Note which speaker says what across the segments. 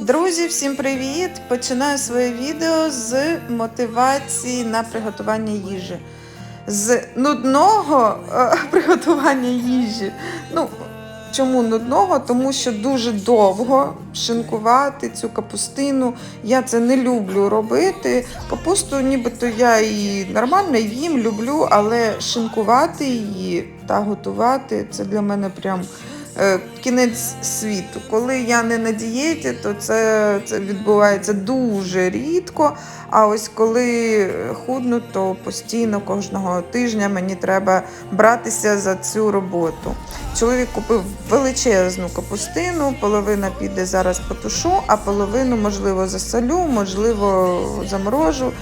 Speaker 1: Друзі, всім привіт! Починаю своє відео з мотивації на приготування їжі. З нудного е, приготування їжі. Ну, чому нудного? Тому що дуже довго шинкувати цю капустину. Я це не люблю робити. Капусту нібито я і нормально їм люблю, але шинкувати її та готувати це для мене прям кінець світу. Коли я не на дієті, то це, це відбувається дуже рідко. А ось коли худну, то постійно кожного тижня мені треба братися за цю роботу. Чоловік купив величезну капустину, половина піде зараз потушу, а половину, можливо, засолю, можливо, заморожу.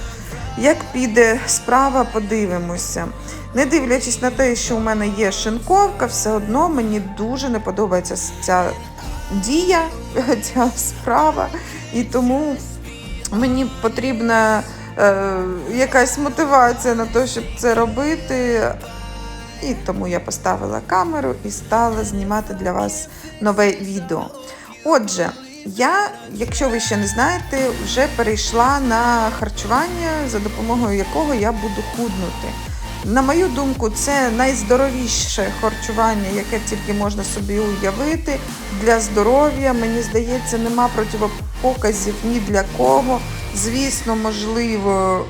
Speaker 1: Як піде справа, подивимося. Не дивлячись на те, що у мене є шинковка, все одно мені дуже не подобається ця дія, ця справа. І тому мені потрібна е, якась мотивація на те, щоб це робити. І тому я поставила камеру і стала знімати для вас нове відео. Отже, я, якщо ви ще не знаєте, вже перейшла на харчування, за допомогою якого я буду худнути. На мою думку, це найздоровіше харчування, яке тільки можна собі уявити для здоров'я. Мені здається, нема противопоказів ні для кого. Звісно, можливо,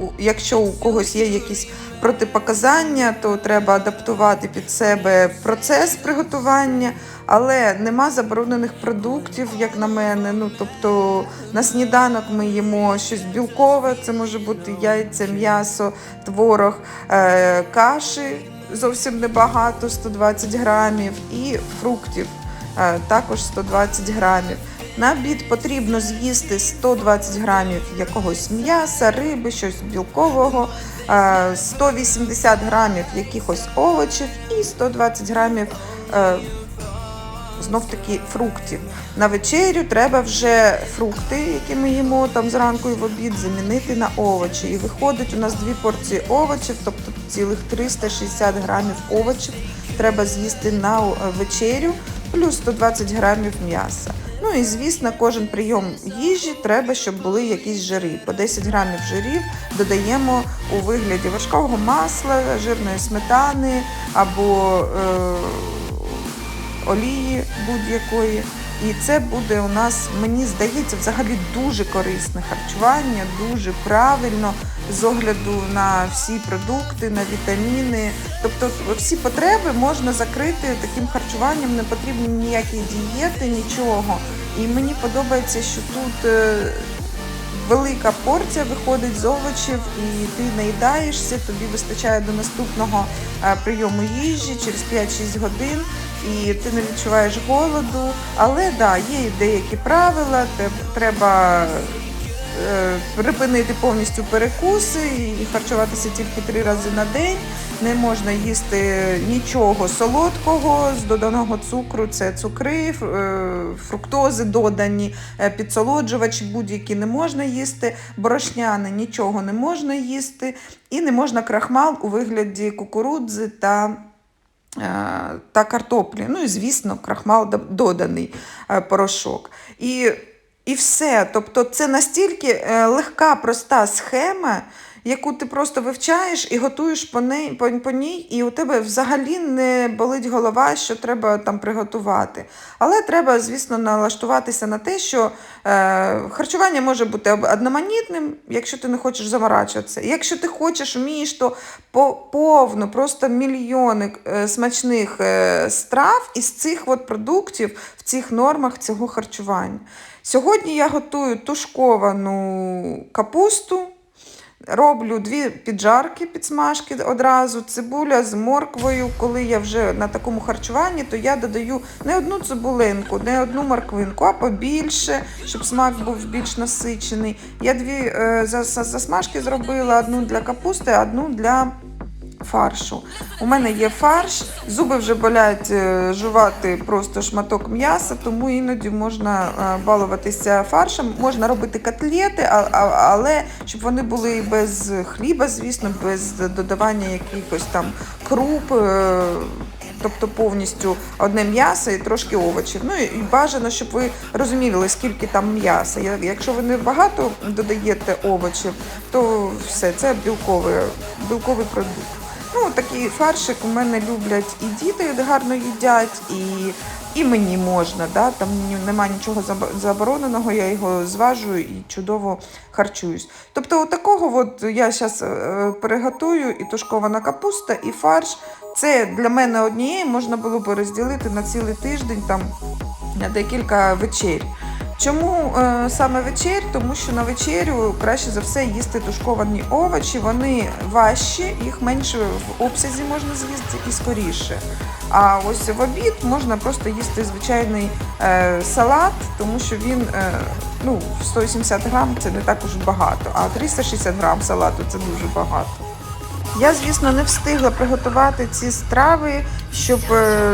Speaker 1: е, якщо у когось є якісь протипоказання, то треба адаптувати під себе процес приготування, але нема заборонених продуктів, як на мене. Ну тобто на сніданок ми їмо щось білкове, це може бути яйця, м'ясо, творог, е, каші зовсім небагато, 120 грамів, і фруктів е, також 120 грамів. На обід потрібно з'їсти 120 грамів якогось м'яса, риби, щось білкового, 180 грамів якихось овочів і 120 грамів е, знов таки фруктів. На вечерю треба вже фрукти, які ми їмо там зранку і в обід, замінити на овочі. І виходить у нас дві порції овочів, тобто цілих 360 грамів овочів треба з'їсти на е, вечерю, плюс 120 грамів м'яса. Ну і звісно, кожен прийом їжі треба, щоб були якісь жири. По 10 грамів жирів додаємо у вигляді важкого масла, жирної сметани або е, олії будь-якої. І це буде у нас, мені здається, взагалі дуже корисне харчування, дуже правильно з огляду на всі продукти, на вітаміни. Тобто всі потреби можна закрити таким харчуванням, не потрібні ніякі дієти, нічого. І мені подобається, що тут е, велика порція виходить з овочів, і ти наїдаєшся, тобі вистачає до наступного е, прийому їжі через 5-6 годин. І ти не відчуваєш голоду, але да, є деякі правила, треба е, припинити повністю перекуси і харчуватися тільки три рази на день. Не можна їсти нічого солодкого з доданого цукру, це цукри, е, фруктози додані, е, підсолоджувачі будь-які не можна їсти, борошняне нічого не можна їсти, і не можна крахмал у вигляді кукурудзи та е, та картоплі. Ну і, звісно, крахмал доданий порошок. І, і все. Тобто це настільки легка, проста схема, яку ти просто вивчаєш і готуєш по ній, по, по ній, і у тебе взагалі не болить голова, що треба там приготувати. Але треба, звісно, налаштуватися на те, що е, харчування може бути одноманітним, якщо ти не хочеш заморачуватися. Якщо ти хочеш, вмієш, то по- повно, просто мільйони е, смачних е, страв із цих от продуктів в цих нормах цього харчування. Сьогодні я готую тушковану капусту. Роблю дві піджарки, підсмажки одразу, цибуля з морквою. Коли я вже на такому харчуванні, то я додаю не одну цибулинку, не одну морквинку, а побільше, щоб смак був більш насичений. Я дві е, засмажки зробила: одну для капусти, одну для фаршу. У мене є фарш, зуби вже болять е, жувати просто шматок м'яса, тому іноді можна е, балуватися фаршем. Можна робити котлети, але щоб вони були без хліба, звісно, без додавання якихось там круп. е, тобто повністю одне м'ясо і трошки овочів. Ну і бажано, щоб ви розуміли, скільки там м'яса. Якщо ви не багато додаєте овочів, то все це білковий, білковий продукт. Ну, такий фаршик у мене люблять і діти гарно їдять, і, і мені можна. Да? Там нема нічого забороненого, я його зважую і чудово харчуюсь. Тобто, такого от я зараз приготую і тушкована капуста, і фарш. Це для мене однієї можна було б розділити на цілий тиждень там, на декілька вечер. Чому е, саме вечер? Тому що на вечерю краще за все їсти тушковані овочі, вони важчі, їх менше в обсязі можна з'їсти і скоріше. А ось в обід можна просто їсти звичайний е, салат, тому що він е, ну, 180 грам це не так уж багато, а 360 грам салату це дуже багато. Я, звісно, не встигла приготувати ці страви, щоб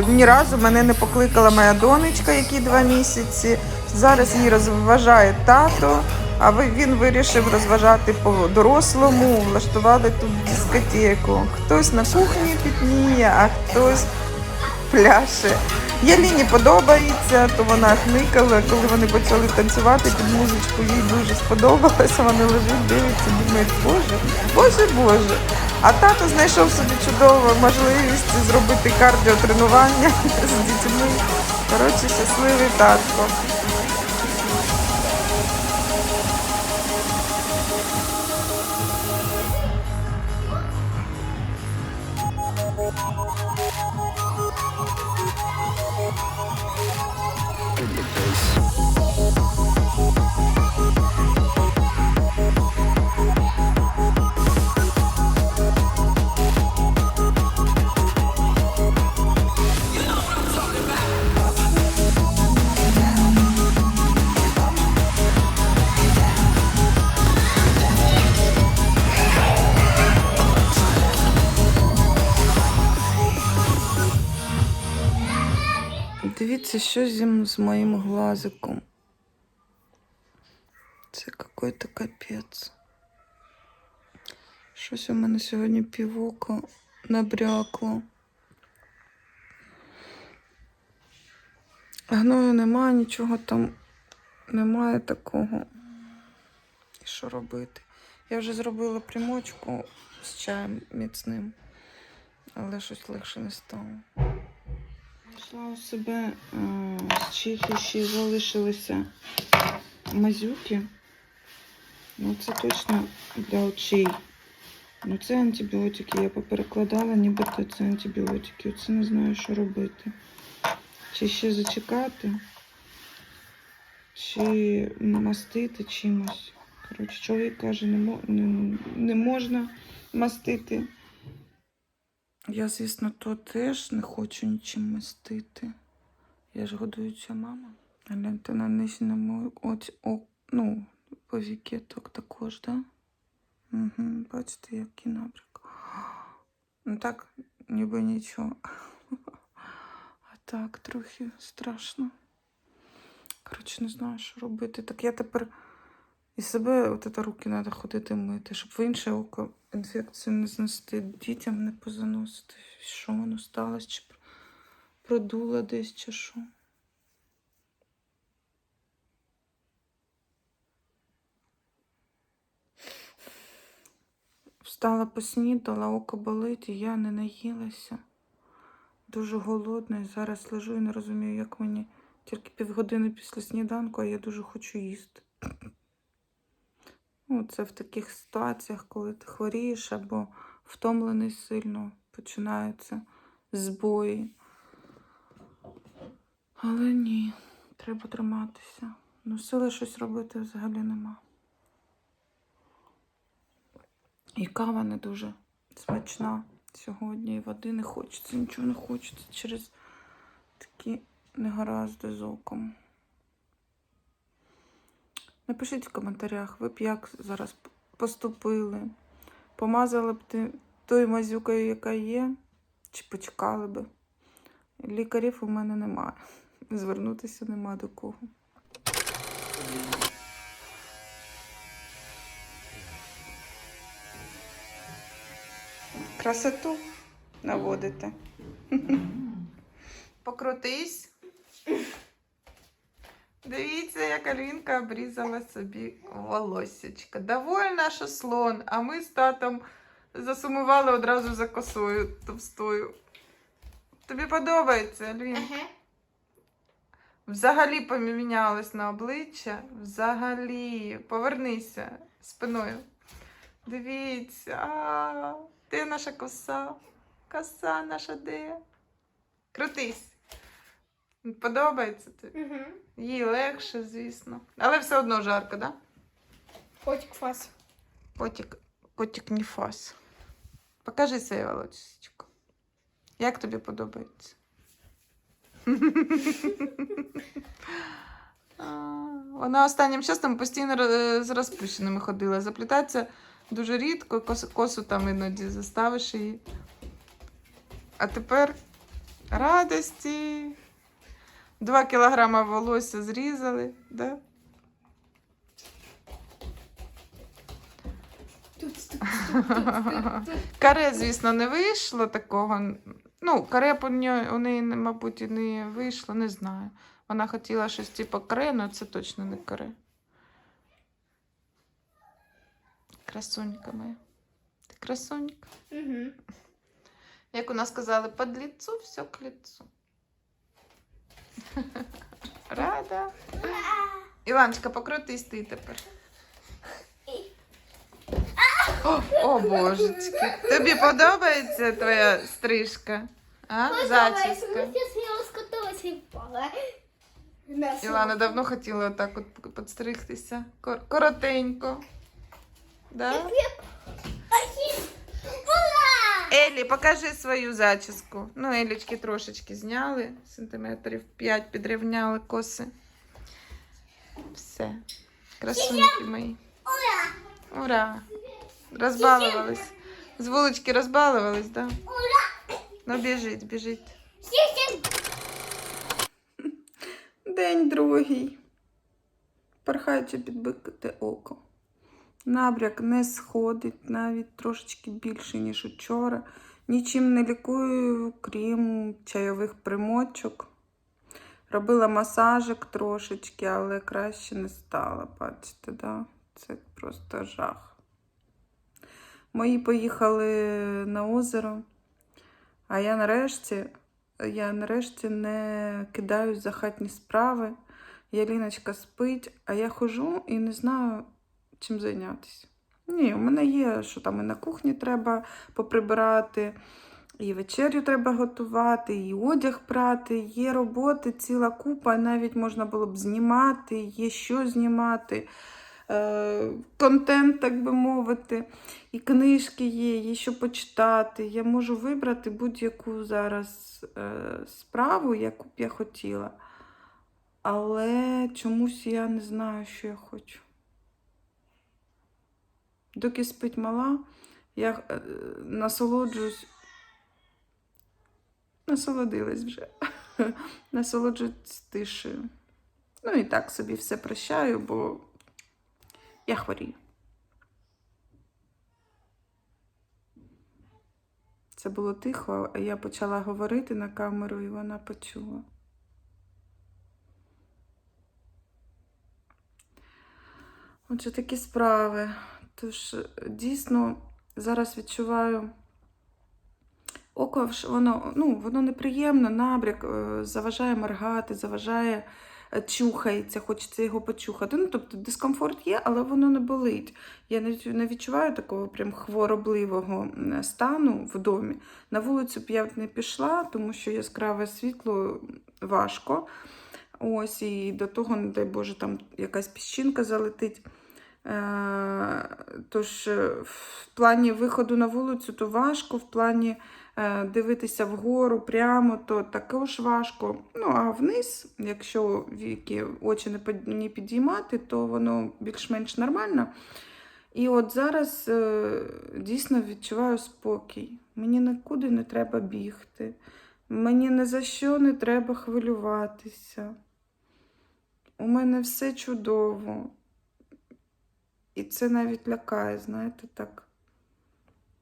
Speaker 1: ні разу мене не покликала моя донечка, якій два місяці. Зараз її розважає тато, а він вирішив розважати по-дорослому, влаштували тут дискотеку. Хтось на кухні пітніє, а хтось пляше. Яліні подобається, то вона хникала, коли вони почали танцювати під музичку, їй дуже сподобалося. Вона лежить, дивиться, думає, боже, боже, боже. А тато знайшов собі чудову можливість зробити кардіотренування з дітьми. Коротше, щасливий татко. Що з, з моїм глазиком. Це какой-то капець. Щось у мене сьогодні півока набрякло. Гною немає, нічого там немає такого. І що робити? Я вже зробила примочку з чаєм міцним, але щось легше не стало. Знайшла у себе е, з Чехії ще залишилися мазюки. Ну, це точно для очей. Ну, це антибіотики. Я поперекладала, нібито це антибіотики. Оце не знаю, що робити. Чи ще зачекати, чи мастити чимось. Коротше, чоловік каже, не, мо- не, не можна мастити. Я, звісно, то теж не хочу нічим мастити. Я ж годуюча мама. Гляньте на нижньому оці, о, ну, повікеток також, да? Угу, бачите, який набряк. Ну так, ніби нічого. А так, трохи страшно. Коротше, не знаю, що робити. Так я тепер і себе от це руки треба ходити мити, щоб в інше око інфекцію не знести, дітям не позаносити. Що воно сталося, чи пр- продуло десь, чи що. Встала поснідала, око болить, і я не наїлася. Дуже голодна і зараз лежу і не розумію, як мені тільки півгодини після сніданку, а я дуже хочу їсти. Ну, це в таких ситуаціях, коли ти хворієш або втомлений сильно, починаються збої. Але ні, треба триматися. Ну, сили щось робити взагалі нема. І кава не дуже смачна сьогодні, і води не хочеться, нічого не хочеться через такі негаразди з оком. Напишіть в коментарях, ви б як зараз поступили. Помазали б тою мазюкою, яка є, чи почекали би. Лікарів у мене немає. Звернутися нема до кого. Красоту наводите. покрутись. Дивіться, як Алінка обрізала собі волосечко. Довольна, що слон, а ми з татом засумували одразу за косою товстою. Тобі подобається, Алін?
Speaker 2: Ага.
Speaker 1: Взагалі помінялась на обличчя. Взагалі. Повернися спиною. Дивіться. А, де наша коса? Коса наша де? Крутись. Подобається тобі?
Speaker 2: Угу.
Speaker 1: Їй легше, звісно. Але все одно жарко, так? Да?
Speaker 2: Котик фас.
Speaker 1: Котик, котик не фас. Покажи своє волосечко. Як тобі подобається? Вона останнім часом постійно з розпущеними ходила. Заплітається дуже рідко, косу, косу там іноді заставиш її. А тепер радості. Два кілограма волосся зрізали, да? Каре, звісно, не вийшло такого. Ну, каре по ній, у неї, мабуть, і не вийшло, не знаю. Вона хотіла щось типу каре, але це точно не каре. Красунька моя. Ти красунька.
Speaker 2: Угу.
Speaker 1: Як у нас казали, під лицу, все к лицу. Рада. Іваночка, покрутись ти тепер. О, о божечки. Тобі подобається твоя стрижка? А? Зачіска. Ілана давно хотіла отак от підстригтися. Кор- коротенько. Да? Елі, покажи свою зачіску. Ну, Елічки трошечки зняли, сантиметрів 5 підрівняли коси. Все. Красуньки мої.
Speaker 2: Ура!
Speaker 1: Ура! Розбалувались. З вулички розбалувались, да?
Speaker 2: Ура!
Speaker 1: Ну, біжить, біжить. День другий. Пархаючи підбити око. Набряк не сходить навіть трошечки більше, ніж учора. Нічим не лікую, крім чайових примочок. Робила масажик трошечки, але краще не стало, бачите, да? це просто жах. Мої поїхали на озеро, а я нарешті я нарешті не кидаюсь за хатні справи. Яліночка спить, а я хожу і не знаю, чим зайнятися. Ні, у мене є, що там і на кухні треба поприбирати, і вечерю треба готувати, і одяг прати, є роботи, ціла купа, навіть можна було б знімати, є що знімати. Е, контент, так би мовити, і книжки є, є що почитати. Я можу вибрати будь-яку зараз е, справу, яку б я хотіла. Але чомусь я не знаю, що я хочу. Доки спить мала, я е, насолоджуюсь. Насолодилась вже. Насолоджуюсь тишею. Ну і так собі все прощаю, бо я хворію. Це було тихо, а я почала говорити на камеру, і вона почула. Отже, такі справи. Тож, дійсно, зараз відчуваю око, воно, ну, воно неприємно, набряк, е, заважає моргати, заважає, е, чухається, хочеться його почухати. Ну, тобто дискомфорт є, але воно не болить. Я не відчуваю такого прям хворобливого стану в домі. На вулицю б я не пішла, тому що яскраве світло важко. Ось, і до того, не дай Боже, там якась піщинка залетить. Е, Тож е, в плані виходу на вулицю то важко, в плані е, дивитися вгору прямо, то також важко. Ну, а вниз, якщо віки очі не підіймати, то воно більш-менш нормально. І от зараз дійсно відчуваю спокій. Мені нікуди не треба бігти. Мені ні за що не треба хвилюватися. У мене все чудово. І це навіть лякає, знаєте, так.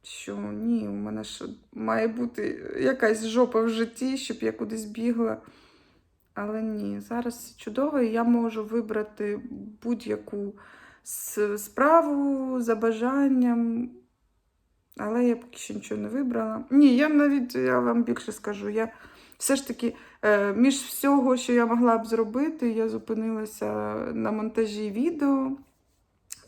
Speaker 1: що ні, у мене ж має бути якась жопа в житті, щоб я кудись бігла. Але ні, зараз чудово, і я можу вибрати будь-яку справу за бажанням. Але я поки що нічого не вибрала. Ні, я навіть я вам більше скажу. Я все ж таки е, між всього, що я могла б зробити, я зупинилася на монтажі відео.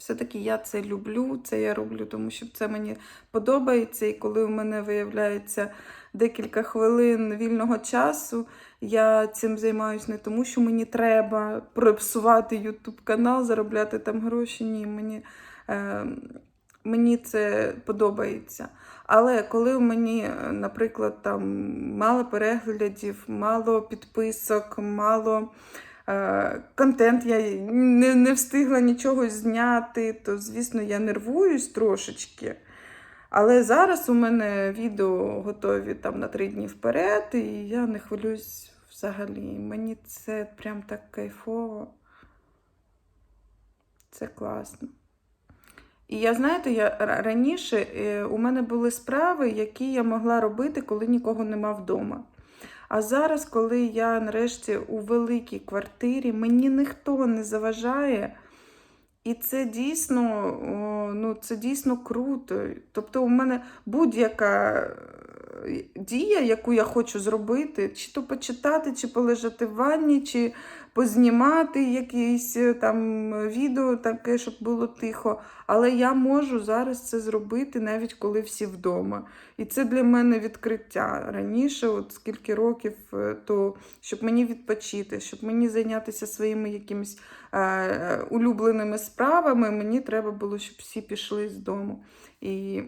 Speaker 1: Все-таки я це люблю, це я роблю, тому що це мені подобається. І коли у мене виявляється декілька хвилин вільного часу, я цим займаюся не тому, що мені треба просувати YouTube канал, заробляти там гроші. Ні, мені, е, мені це подобається. Але коли у мені, наприклад, там мало переглядів, мало підписок, мало контент, я не, не встигла нічого зняти, то, звісно, я нервуюсь трошечки. Але зараз у мене відео готові там на три дні вперед, і я не хвилююсь взагалі. Мені це прям так кайфово. Це класно. І я, знаєте, я раніше е, у мене були справи, які я могла робити, коли нікого нема вдома. А зараз, коли я нарешті у великій квартирі, мені ніхто не заважає. І це дійсно, ну, це дійсно круто. Тобто, у мене будь-яка дія, яку я хочу зробити, чи то почитати, чи полежати в ванні, чи познімати якісь е, там відео, таке, щоб було тихо. Але я можу зараз це зробити, навіть коли всі вдома. І це для мене відкриття. Раніше, от скільки років, е, то щоб мені відпочити, щоб мені зайнятися своїми якимись е, е, улюбленими справами, мені треба було, щоб всі пішли з дому. І,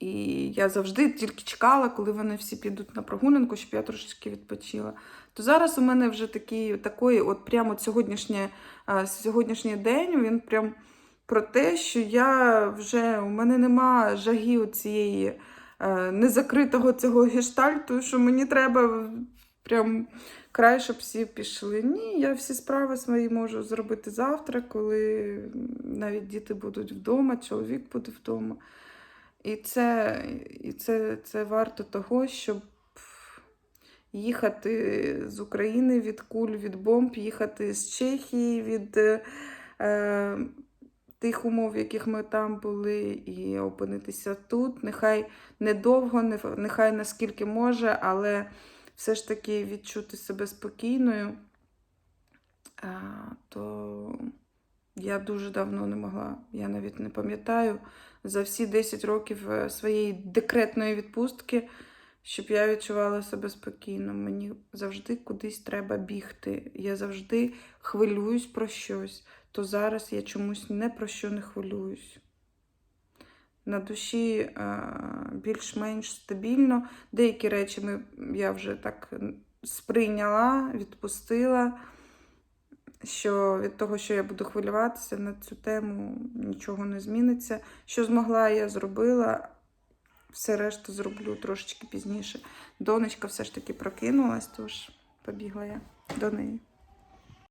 Speaker 1: і я завжди тільки чекала, коли вони всі підуть на прогулянку, щоб я трошечки відпочила. То зараз у мене вже такий, такий, от прямо сьогоднішнє, е, сьогоднішній день, він прям про те, що я вже у мене нема жаги цієї е, незакритого цього гештальту, що мені треба прям край, щоб всі пішли. Ні, я всі справи свої можу зробити завтра, коли навіть діти будуть вдома, чоловік буде вдома. І це, і це, це варто того, щоб їхати з України від куль, від бомб, їхати з Чехії від е, тих умов, в яких ми там були, і опинитися тут. Нехай недовго, не- нехай наскільки може, але все ж таки відчути себе спокійною, а, то я дуже давно не могла. Я навіть не пам'ятаю за всі 10 років е, своєї декретної відпустки, щоб я відчувала себе спокійно. Мені завжди кудись треба бігти. Я завжди хвилююсь про щось, то зараз я чомусь не про що не хвилююсь. На душі е, більш-менш стабільно. Деякі речі ми, я вже так сприйняла, відпустила, що від того, що я буду хвилюватися на цю тему, нічого не зміниться. Що змогла, я зробила. Все решту зроблю трошечки пізніше. Донечка все ж таки прокинулась, тож побігла я до неї.